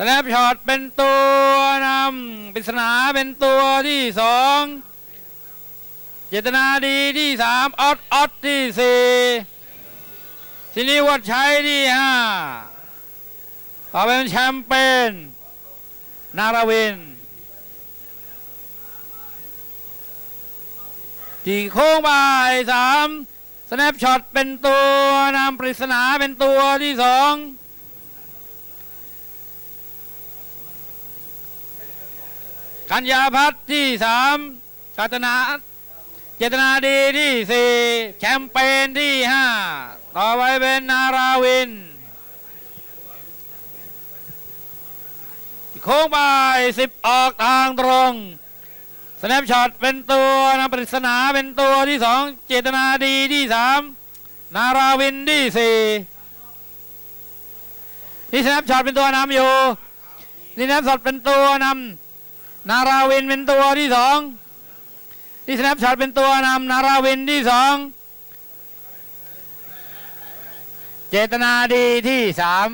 สแนปช็อตเป็นตัวนำปริศนาเป็นตัวที่สองเจตนาดีที่สามออดออดที่สี่ทีนี้วัดชัยที่ห้าต่อไปเป็นแชมเปญนาราวินที่โค้งบ่ายสามสแนปช็อตเป็นตัวนำปริศนาเป็นตัวที่สอง กัญญาพัฒน์ที่สามกาตนาเจตนาดีที่สี่แชมเปญที่ห้าต่อไปเป็นนาราวินโค้งบ่ายสิบออกทางตรงสแนปช็อตเป็นตัวนำปริศนาเป็นตัวที่สองเจตนาดีที่สามนาราวินที่สี่นี่สแนปช็อตเป็นตัวนำอยู่นี่สแนปช็อตเป็นตัวนำ นาราวินเป็นตัวที่สองที่สแนปช็อตเป็นตัวนำนาราวินที่สองเจตนาดีที่สาม